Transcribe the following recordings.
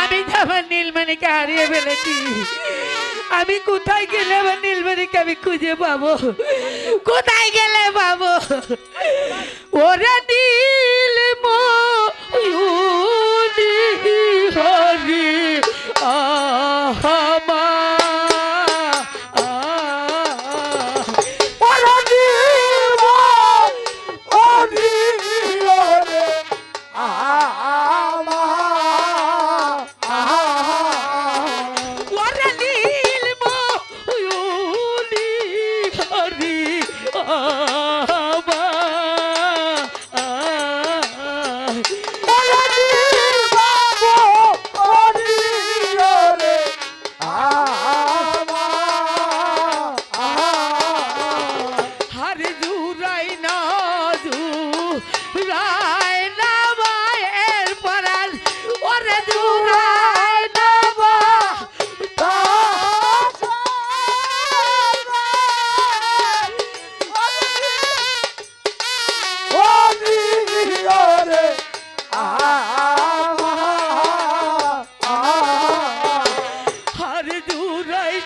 আমি তো নীলমণিকে হারিয়ে ফেলেছি, আমি কোথায় গেলে আমার নীলমণিকে আমি খুঁজে পাবো? কোথায় গেলে পাবো? ওরে জুরাই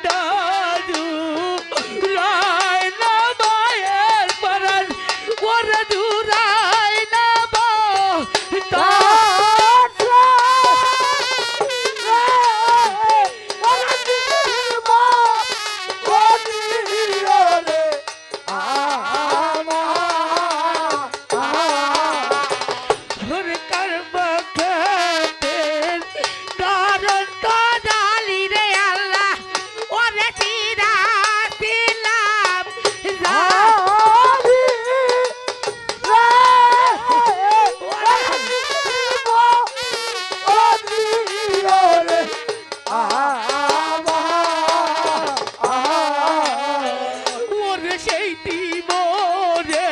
সেই দিবরে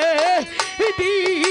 দিতে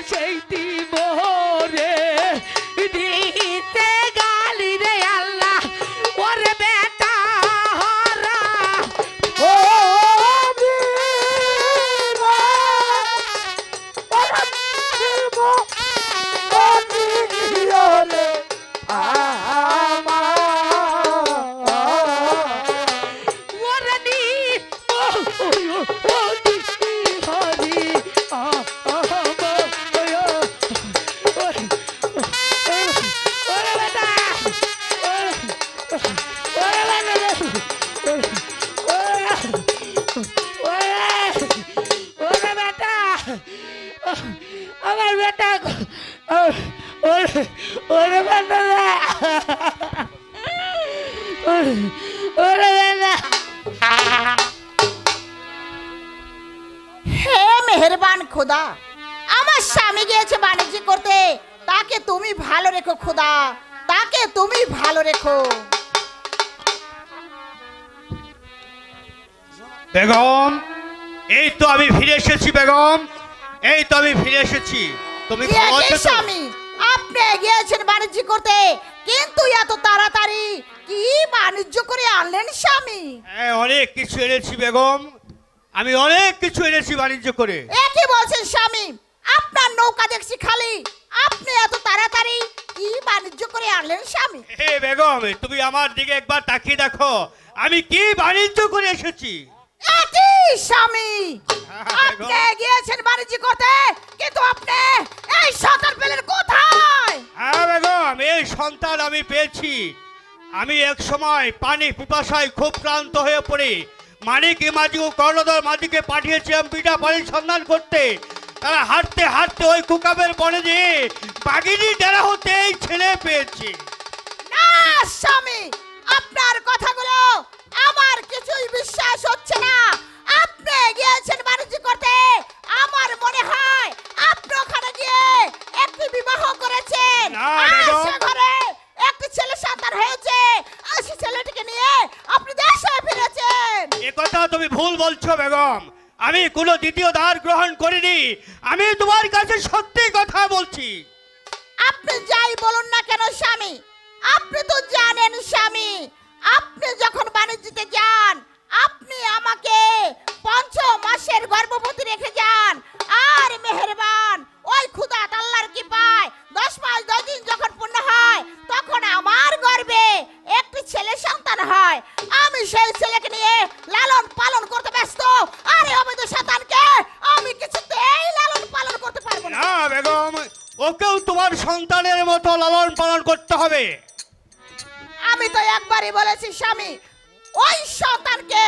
সেই দিবরে হে মেহেরবান খোদা আমার স্বামী গিয়েছে বাণিজ্য করতে। তাকে তুমি ভালো রেখো খোদা তাকে তুমি ভালো রেখো। বেগম এই তো আমি ফিরে এসেছি বেগম। এই তো আমি ফিরে এসেছি। তুমি? স্বামী? আপনি গিয়েছেন বাণিজ্য করতে কিন্তু এত তাড়াতাড়ি কি বাণিজ্য করে আনলেন স্বামী? হ্যাঁ অনেক কিছু এনেছি বেগম। আমি অনেক কিছু এনেছি বাণিজ্য করে। একই বলছেন স্বামী আপনার নৌকা দেখছি খালি। আপনি এত তাড়াতাড়ি কি বাণিজ্য করে আনলেন স্বামী? হে বেগম তুমি আমার দিকে একবার তাকিয়ে দেখো। আমি কি বাণিজ্য করে এসেছি? স্বামী। আপনি গিয়েছেন বাণিজ্য করতে কিন্তু আপনি এই সন্তান পেলেন কোথায়? হ্যাঁ বেগম এই সন্তান আমি পেয়েছি। আমি এক সময় পানি পিপাসায় খুব ক্লান্ত হয়ে পড়ি। মানিক মাঝি ও কর্ণধর মাঝিকে পাঠিয়েছিলাম পিঠা পানির সন্ধান করতে। তারা হাঁটতে হাঁটতে ওই কুকাবের বনে দিয়ে বাগিনী ডেরা হতে এই ছেলে পেয়েছি। না স্বামী আপনার কথাগুলো আমার কিছুই বিশ্বাস হচ্ছে না। আপনি গিয়েছেন বাণিজ্য করতে। আমার মনে হয় আপনি ওখানে গিয়ে একটি বিবাহ করেছেন। আর ঘরে একটি ছেলে সন্তান হয়েছে। আর সেই ছেলেটিকে নিয়ে আপনি দেশে ফিরেছেন। এ কথা তুমি ভুল বলছো বেগম। আমি কোনো দ্বিতীয় ধার গ্রহণ করিনি। আমি তোমার কাছে সত্যি কথা বলছি। আপনি যাই বলুন না কেন স্বামী? আপনি তো জানেন স্বামী। আপনি যখন বাণিজ্যতে যান আপনি আমাকে পঞ্চ মাসের গর্ভবতী রেখে যান। আর মেহেরবান ওই খুদা আল্লাহর কি পায় দশ মাস দশ দিন যখন পূর্ণ হয় তখন আমার গর্বে একটি ছেলে সন্তান হয়। আমি সেই ছেলেকে নিয়ে লালন পালন করতে ব্যস্ত। আরে অবৈধ সন্তানকে আমি কিছুতেই লালন পালন করতে পারব না। না বেগম ওকেও তোমার সন্তানের মতো লালন পালন করতে হবে। আমি তো একবারই বলেছি স্বামী ওই সন্তানকে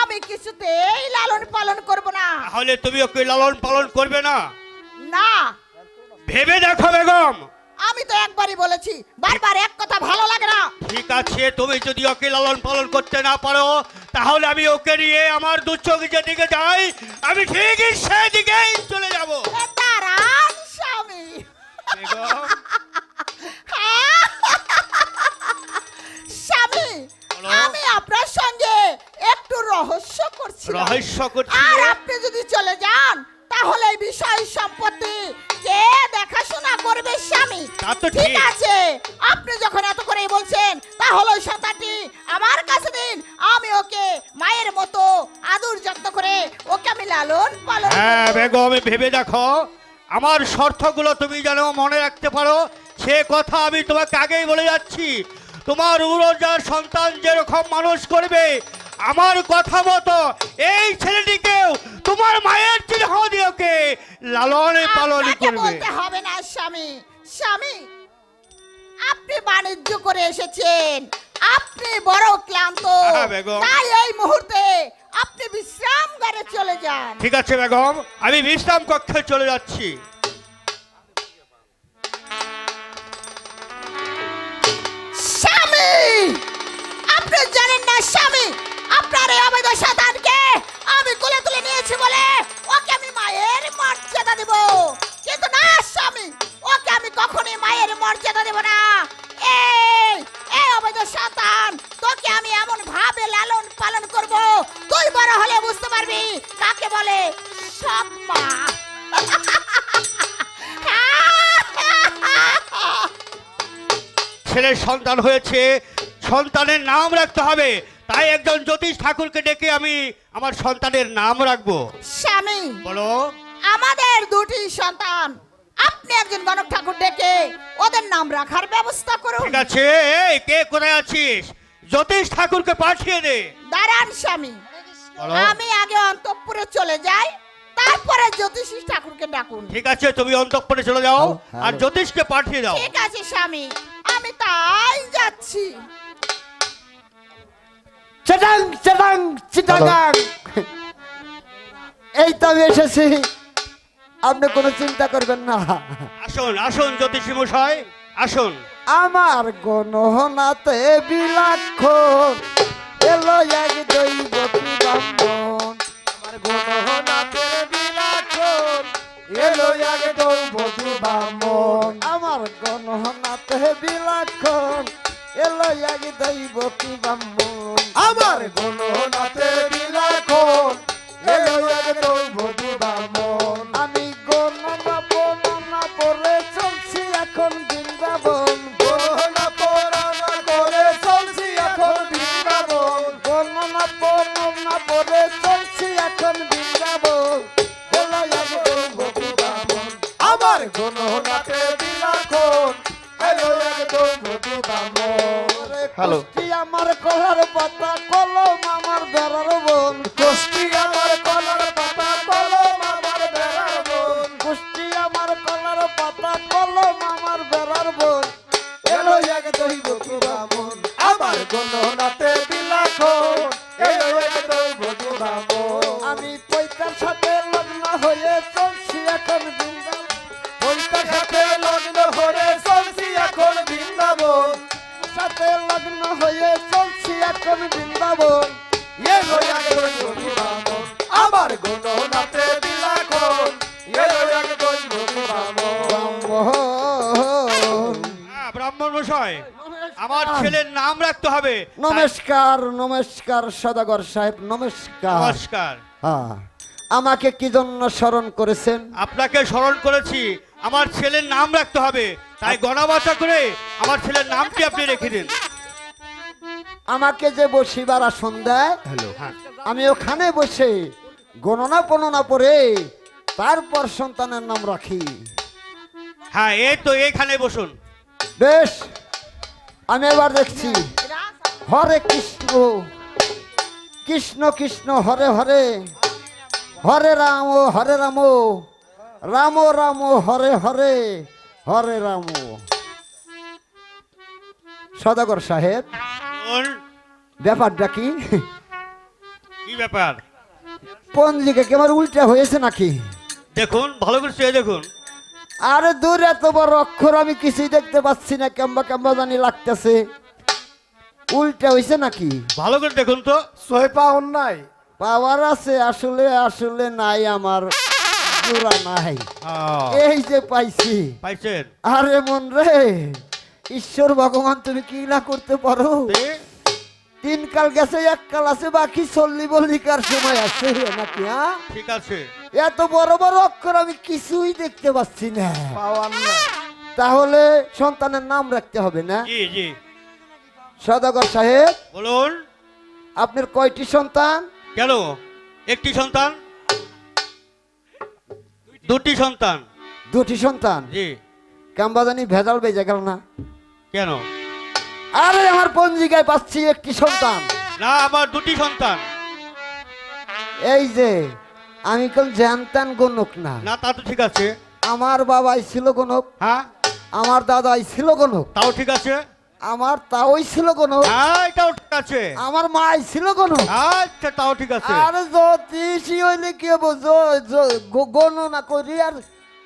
আমি কিছুতেই লালন পালন করব না। তাহলে তুমি ওকে লালন পালন করবে না? না। ভেবে দেখো বেগম। আমি তো একবারই বলেছি বারবার এক কথা ভালো লাগে না। ঠিক আছে তুমি যদি ওকে লালন পালন করতে না পারো তাহলে আমি ওকে নিয়ে আমার দু চোখ যেদিকে যাই আমি ঠিকই সেদিকেই চলে যাব। দাঁড়ান স্বামী। বেগম আমি আপনার সঙ্গে একটু রহস্য করছি রহস্য করছি? আর আপনি যদি চলে যান তাহলে এই বিষয় সম্পত্তি কে দেখাশোনা করবে স্বামী? তা তো ঠিক। আছে আপনি যখন এত করেই বলছেন তাহলে ওই সন্তানটি আমার কাছে দিন। আমি ওকে মায়ের মতো আদর যত্ন করে ওকে আমি লালন পালন হ্যাঁ। বেগম ভেবে দেখো। আমার শর্তগুলো তুমি যেন মনে রাখতে পারো সে কথা আমি তোমাকে আগেই বলে যাচ্ছি। তোমার উড়োজার সন্তান যেরকম মানুষ করবে আমার কথা মতো এই ছেলেটিকেও তোমার মায়ের চিহ্ন দিয়ে ওকে লালনে পালন করবে। বলতে হবে না স্বামী স্বামী আপনি বাণিজ্য করে এসেছেন আপনি বড় ক্লান্ত। তাই এই মুহূর্তে আপনি বিশ্রাম ঘরে চলে যান। ঠিক আছে বেগম আমি বিশ্রাম কক্ষে চলে যাচ্ছি। আপনি না, স্বামী, আপনার এই অবৈধ সন্তানকে আমি কোলে তুলে নিয়েছি বলে ওকে আমি মায়ের মর্যাদা দেব। কিন্তু না, স্বামী, ওকে আমি কখনোই মায়ের মর্যাদা দেব না। এই এই অবৈধ সন্তান তোকে আমি এমন ভাবে লালন পালন করব, তুই বড় হলে বুঝতে পারবি কাকে বলে সৎ মা। ছেলের সন্তান হয়েছে সন্তানের নাম রাখতে হবে। তাই একজন জ্যোতিষ ঠাকুরকে ডেকে আমি আমার সন্তানের নাম রাখব। স্বামী বলো। আমাদের দুটি সন্তান। আপনি একজন গণক ঠাকুর ডেকে ওদের নাম রাখার ব্যবস্থা করুন। ঠিক আছে এই কে কোথায় আছিস? জ্যোতিষ ঠাকুরকে পাঠিয়ে দে। দাঁড়ান স্বামী। বলো। আমি আগে অন্তঃপুরে চলে যাই তারপরে জ্যোতিষী ঠাকুরকে ডাকুন। ঠিক আছে তুমি অন্তঃপুরে চলে যাও হ্যাঁ, আর জ্যোতিষকে পাঠিয়ে দাও। ঠিক আছে স্বামী। আমি তাই যাচ্ছি। চিটাং চিটাং চিটাগাং এই তো আমি এসেছি। আপনি কোনো চিন্তা করবেন না। আসুন আসুন জ্যোতিষী মশাই আসুন। আমার গণনাতে বিলাক্ষণ এলো এক দৈব কি ব্রাহ্মণ আমার গণনাতে বিলাক্ষণ এলো এক দৈব কি ব্রাহ্মণ আমার গণনাতে বিলাক্ষণ এলো এক দৈব কি ব্রাহ্মণ? আমার গণনাতে বিলাক্ষণ এলো এক দৈব কি ব্রাহ্মণ? আমি গণনা বর্ণনা করে চলছি এখন বৃন্দাবন। গণনা বর্ণনা করে চলছি এখন বৃন্দাবন। গণনা বর্ণনা করে চলছি এখন বৃন্দাবন। বলো একদম বৃন্দাবন আমার গণনাতে বিলাখন হ্যালো একদম বৃন্দাবন হ্যালো আমার কলার পাতা কলম। আমার ছেলের নাম রাখতে হবে। নমস্কার নমস্কার সদাগর সাহেব নমস্কার। নমস্কার। হ্যাঁ আমাকে কি জন্য স্মরণ করেছেন? আপনাকে স্মরণ করেছি। আমার ছেলের নাম রাখতে হবে। তাই গণবাসা করে আমার ছেলের নামটি আপনি রেখে দিন। আমাকে যে বসিবার আসন দেয় হ্যাঁ। আমি ওখানে বসে গণনা পণনা পরে তারপর সন্তানের নাম রাখি। হ্যাঁ এই তো এইখানে বসুন। বেশ। আমি এবার দেখছি হরে কৃষ্ণ কৃষ্ণ কৃষ্ণ হরে হরে হরে রাম হরে রাম রাম রাম হরে হরে হরে রাম। সদাগর সাহেব ব্যাপারটা কি? কি ব্যাপার? পঞ্জিকা কি আমার উল্টা হয়েছে নাকি? দেখুন ভালো করে দেখুন। আরে দূর এত বড় অক্ষর আমি কিছুই দেখতে পাচ্ছি না কেম্বা কেম্বা জানি লাগতেছে। উল্টা হয়েছে নাকি? ভালো করে দেখুন তো। ছয় সোহেপা অন্যায় পাওয়ার আছে আসলে আসলে নাই আমার জোড়া নাই। এই যে পাইছি। পাইছেন? আরে মন রে ঈশ্বর ভগবান তুমি কি না করতে পারো? তিন কাল গেছে এক কাল আছে বাকি চল্লি বল্লিকার সময় আছে নাকি হ্যাঁ? ঠিক আছে। এত বড় বড় অক্ষর আমি কিছুই দেখতে পাচ্ছি না। পাওয়ার না তাহলে সন্তানের নাম রাখতে হবে না? জি জি। সদাগর সাহেব বলুন। আপনার কয়টি সন্তান? কেন? একটি সন্তান? দুটি সন্তান। দুটি সন্তান? জি। কাম্বা জানি ভেজাল বেজে গেল না? কেন? আরে আমার পঞ্জিকায় পাচ্ছি একটি সন্তান। না আমার দুটি সন্তান। এই যে আমি কোন জানতাম গণক না। না তা তো ঠিক আছে। আমার বাবাই ছিল গণক হ্যাঁ? আমার দাদাই ছিল গণক তাও ঠিক আছে? আমার তাওই ছিল গণক হ্যাঁ এটাও ঠিক আছে। আমার মাই ছিল গণক আচ্ছা তাও ঠিক আছে। আর জ্যোতিষী হইলে কি হব? গণনা করি আর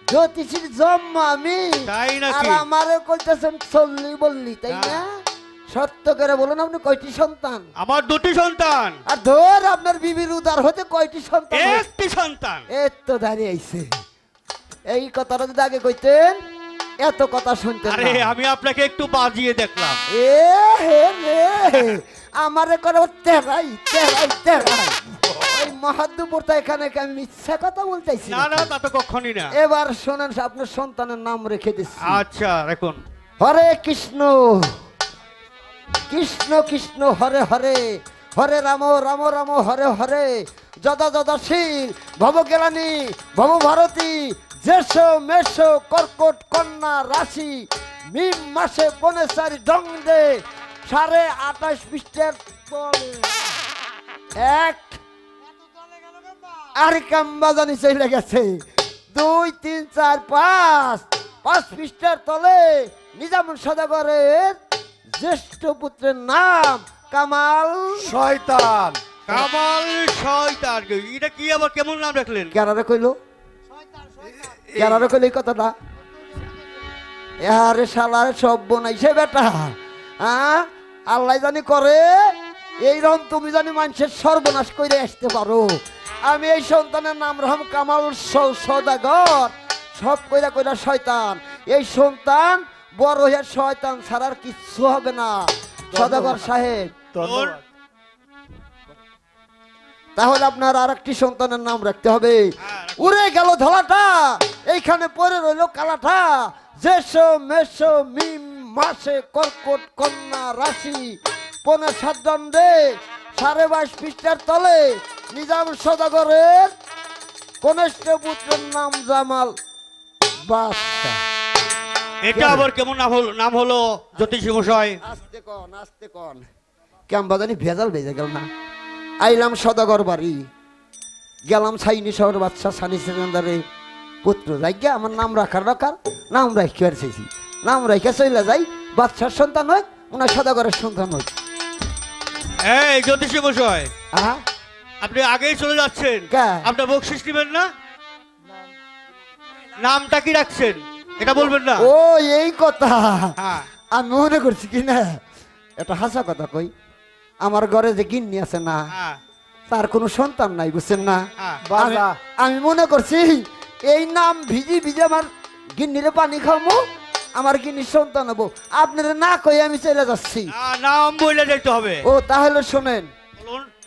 জ্যোতিষীর জন্ম আমি। তাই নাকি? আর আমারে কইতেছেন চল্লি বললি তাই না? হ্যাঁ। সত্য করে বলুন আপনি কয়টি সন্তান? আমার দুটি সন্তান। আর ধর আপনার বিবির উদার হতে কয়টি সন্তান একটি সন্তান। এই তো দাঁড়িয়ে আইছে। এই কথাটা যদি আগে কইতেন এত কথা শুনতেন আরে আমি আপনাকে একটু বাজিয়ে দেখলাম। এ হে রে আমারে করে তেরাই তেরাই তেরাই। ওই মহাদ্দুপুরটা এখানে কি আমি মিথ্যা কথা বলতেছি না না তা তো কখনই না। এবার শোনেন আপনার সন্তানের নাম রেখে দিচ্ছি। আচ্ছা দেখুন হরে কৃষ্ণ। কৃষ্ণ কৃষ্ণ হরে হরে হরে রাম রাম রাম, হরে হরে। যদা যদা শীল, ভব গেলানি ভব ভারতী, জেস মেষ কর্কট কন্যা, রাশি মিম মাসে পনে চারি ডং দে, সাড়ে আঠাশ পৃষ্ঠের এক। আর কাম্বা জানি চলে গেছে। দুই, তিন, চার, পাঁচ। পাঁচ পৃষ্ঠের তলে নিজামুল সদাগরের জ্যেষ্ঠ পুত্রের নাম কামাল। শয়তান। কামাল শয়তান। এটা কি আবার কেমন নাম রাখলেন? কেনারে কইল? কেনারে কইল এই কথাটা? আরে শালার সব বনাইছে বেটা। হ্যাঁ? আল্লাহ জানি করে এইরকম তুমি জানি মানুষের সর্বনাশ করে আসতে পারো। আমি এই সন্তানের নাম রহম কামাল স- সদাগর। সব কইরা কইরা শয়তান। এই সন্তান বড় হয়ে শয়তান ছাড়ার কিচ্ছু হবে না। সদাগর সাহেব। তাহলে আপনার আর একটি সন্তানের নাম রাখতে হবে। উড়ে গেল ধলাটা এইখানে পরে রইল কালাটা। জেস মেষ মিম মাসে কর্কট কন্যা রাশি পনে সাত দণ্ডে সাড়ে বাইশ পৃষ্ঠার তলে। নিজাম সদাগরের কনিষ্ঠ পুত্রের নাম জামাল বাদশাহ। এটা আবার কেমন নাম হলো নাম হলো জ্যোতিষী মশাই আস্তে কন আস্তে কন। কেমবা জানি ভেজাল ভেজে গেল না। আইলাম সদাগর বাড়ি। গেলাম সাইনি শহর বাচ্চা সানি সেকেন্দারে। পুত্র যাই গিয়া আমার নাম রাখার রাখার নাম রাখি আর চাইছি। নাম রাখে চলে যাই বাচ্চার সন্তান হয় ওনার সদাগরের সন্তান হয়। এই জ্যোতিষী মশাই আহা। আপনি আগেই চলে যাচ্ছেন? আপনার বকশিস নেবেন না? নামটা কি রাখছেন? এটা বলবেন না। ও এই কথা। হ্যাঁ। আমি মনে করছি কি না এটা হাসা কথা কই। আমার ঘরে যে গিন্নি আছে না হ্যাঁ। তার কোনো সন্তান নাই বুঝছেন না? হ্যাঁ। আমি- মনে করছি এই নাম ভিজি ভিজে আমার গিন্নিরে পানি খাব আমার গিন্নির সন্তান হব। আপনারা না কই আমি চলে যাচ্ছি। নাম বলে যেতে হবে। ও তাহলে শোনেন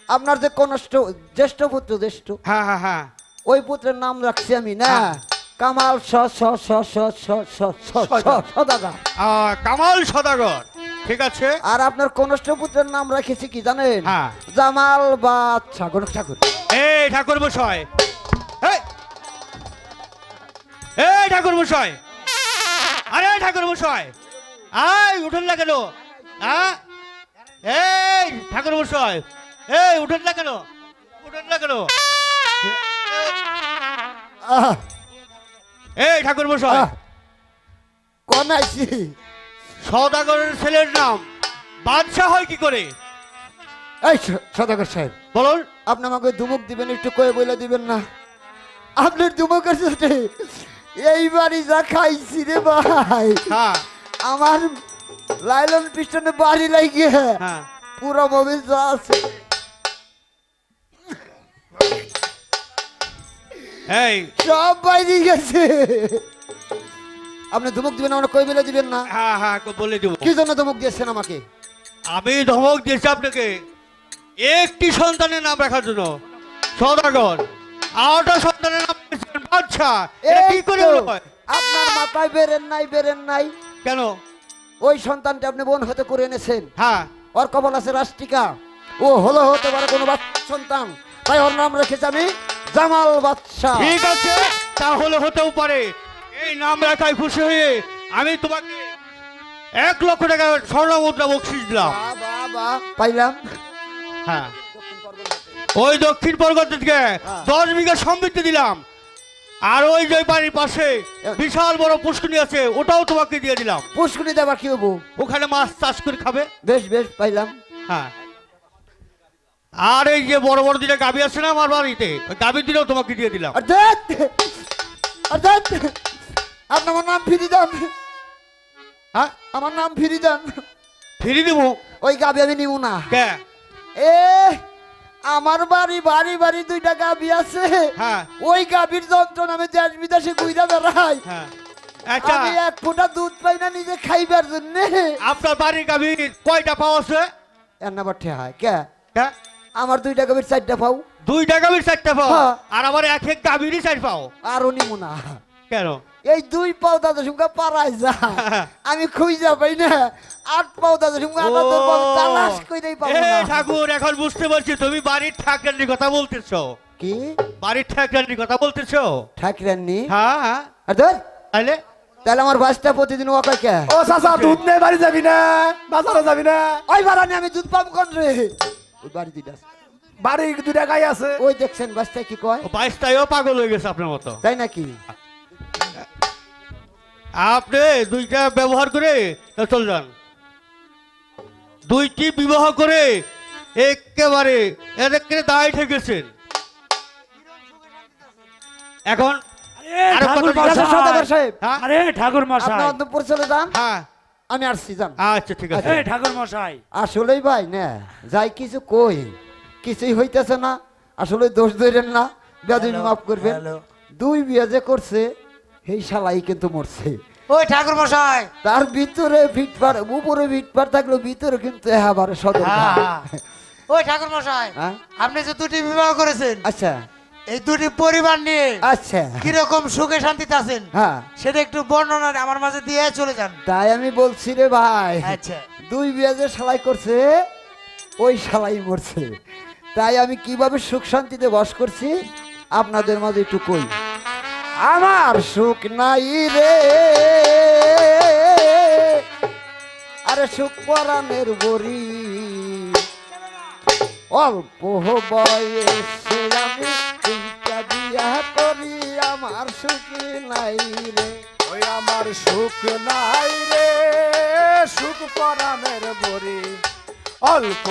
আপনার যে কনষ্ট জ্যেষ্ঠ পুত্র জ্যেষ্ঠ হ্যাঁ হ্যাঁ হ্যাঁ। ওই পুত্রের নাম রাখছি আমি না। কামাল স স স স স স স সদাগর। কামাল সদাগর ঠিক আছে? আর আপনার কনষ্ট পুত্রের নাম রেখেছি কি জানেন? হ্যাঁ। জামাল বাদশা গণক ঠাকুর। এই ঠাকুর মশাই এই এই ঠাকুর মশাই আরে ঠাকুর মশাই আই উঠেন না কেন? হ্যাঁ এই ঠাকুর মশাই এই উঠেন না কেন? উঠেন না কেন? আহ, এই ঠাকুর মশাই। কোন আইছি? সদাগরের ছেলের নাম বাদশাহ হয় কি করে? এই সদাগর সাহেব বলুন। আপনি আমাকে ধুমুক দিবেন একটু কয়ে বলে দিবেন না। আপনার ধুমুকের সাথে এই বাড়ি যা খাইছি রে ভাই। হ্যাঁ। আমার লাইলন পিস্টনে বাড়ি লাগিয়ে হ্যাঁ। পুরো মোবিল যা আছে। এই। সব বাইরে গেছে। আপনি ধুমুক দিবেন আমরা কই বলে দিবেন না? হ্যাঁ হ্যাঁ বলে দেবো। কি জন্য ধমক দিয়েছেন আমাকে? আমি ধমক দিয়েছি আপনাকে। একটি সন্তানের নাম রাখার জন্য। সদাগর আরটা সন্তানের নাম দিয়েছেন বাচ্চা কি করে হলো হয়? আপনার মাথায় বেরেন নাই বেরেন নাই। কেন? ওই সন্তানটা আপনি বোন হতে করে এনেছেন। হ্যাঁ। ওর কবল আছে রাষ্ট্রিকা। ও হলো হতে পারে কোনো বাচ্চা সন্তান। তাই ওর নাম রেখেছি আমি জামাল বাদশাহ। ঠিক আছে তাহলে হতেও পারে। এই নাম রাখায় খুশি হয়ে আমি তোমাকে এক লক্ষ টাকা স্বর্ণ মুদ্রা বকশিস দিলাম। পাইলাম। হ্যাঁ। ওই দক্ষিণ পরগনা থেকে দশ বিঘা সমৃদ্ধি দিলাম। আর ওই যে বাড়ির পাশে বিশাল বড় পুষ্করণী আছে ওটাও তোমাকে দিয়ে দিলাম। পুষ্কুনি দেবার কি হব? ওখানে মাছ চাষ করে খাবে? বেশ বেশ পাইলাম। হ্যাঁ। আর এই যে বড় বড় দিনে গাবি আছে না আমার বাড়িতে ওই গাবির দিনেও তোমাকে দিয়ে দিলাম। অর্থাৎ অর্থাৎ আপনি আমার নাম ফিরি দেন। হ্যাঁ আমার নাম ফিরি দেন। ফিরি দিব। ওই গাবি আমি নিব না। কে? এ আমার বাড়ি বাড়ি বাড়ি দুইটা গাবি আছে। হ্যাঁ। ওই গাবির যন্ত্রণা আমি দেশ বিদেশে ঘুরে বেড়াই। হ্যাঁ। আচ্ছা। আমি এক ফোঁটা দুধ পাই না নিজে খাইবার জন্য। আপনার বাড়ির গাভীর কয়টা পাও আছে? এর নাম্বার হয় কে? কে? আমার দুইটা গাবির চারটা পাও। দুইটা গাভীর চারটা পাও? হ্যাঁ। আর আমার এক এক গাভীরই চার পাও? আর নিব না। কেন? এই দুই পাও দাদা সঙ্গে পারাই যা। আমি খুঁজা পাই না। আট পাও দাদা সঙ্গে আটা তোর পাও তালাশ কইরাই পাবো এ না ঠাকুর এখন বুঝতে পারছি তুমি বাড়ির ঠাকুরানির কথা বলতেছো। কি? বাড়ির ঠাকুরানির কথা বলতেছো? ঠাকরাননি হ্যাঁ হ্যাঁ। আর ধর। তাহলে তাহলে আমার বাসটা প্রতিদিন ওকে কে? ও চাচা দুধ নেই বাড়ি যাবি না বাজারে যাবি না। ওই বারানি আমি দুধ পাম কোন রে? বাড়ি দুইটা আছে। বাড়ি দুইটা গাই আছে। ওই দেখছেন বাসটা কি কয়? বাইশটাইও পাগল হয়ে গেছে আপনার মতো। তাই নাকি? আপনি দুইটা ব্যবহার করে চল যান। দুইটি বিবাহ করে একেবারে একেবারে দায় ঠেকেছেন এখন আরও কত ঠাকুর মশাই। আরে ঠাকুর আপনি মশাই অন্তপুর চলে যান। হ্যাঁ। আমি আসছি যান আচ্ছা ঠিক আছে। এই ঠাকুর মশাই। আসলেই ভাই না যাই কিছু কই কিছুই হইতেছে না আসলে দোষ ধরেন না বেদবি মাফ করবেন। দুই বিয়ে যে করছে সেই শালাই কিন্তু মরছে। ওই ঠাকুর মশাই। তার ভিতরে ভিটপার উপরে ভিটপার থাকল ভিতরে কিন্তু এবারে সদর হ্যাঁ, হ্যাঁ। ওই ঠাকুর মশাই হ্যাঁ? আপনি যে দুটি বিবাহ করেছেন আচ্ছা। এই দুটি পরিবার নিয়ে আচ্ছা। কীরকম সুখে শান্তিতে আছেন হ্যাঁ। সেটা একটু বর্ণনা আমার মাঝে দিয়ে চলে যান। তাই আমি বলছি রে ভাই আচ্ছা। দুই বিয়ে যে শালাই করছে ওই শালাই মরছে। তাই আমি কীভাবে সুখ শান্তিতে বাস করছি আপনাদের মাঝে একটু কই। আমার সুখ নাই রে। আরে সুখ পরাণের বরি অল্প বয়সে আমি আমার সুখ নাই রে। ওই আমার সুখ নাই রে সুখ পরাণের বরি অল্প